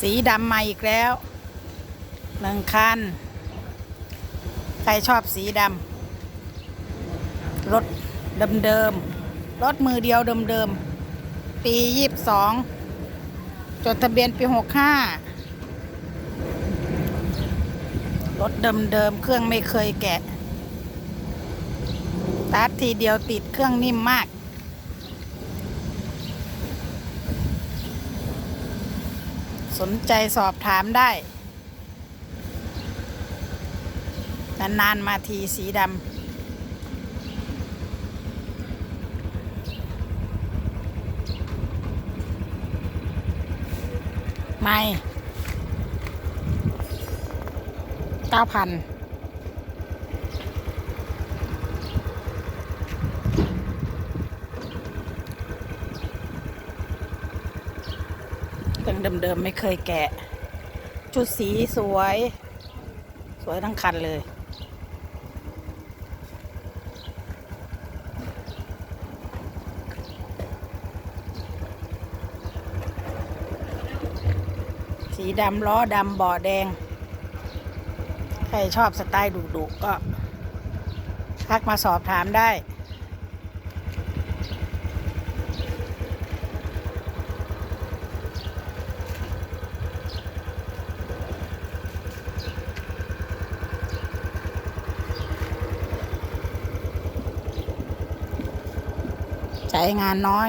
สีดำมาอีกแล้วหนึ่งคัน ใครชอบสีดำรถเดิมๆรถมือเดียวเดิมๆปียี่สิบสองจดทะเบียนปีหกห้ารถเดิมๆเครื่องไม่เคยแกะตาร์ททีเดียวติดเครื่องนิ่มมาก สนใจสอบถามได้ นานๆมาทีสีดำไม่เก้าพัน เครื่องเดิมๆไม่เคยแกะ ชุดสีสวย สวยทั้งคันเลย สีดำล้อดำบาะแดง ใครชอบสไตล์ดุๆก็ทักมาสอบถามได้ ใช้งานน้อย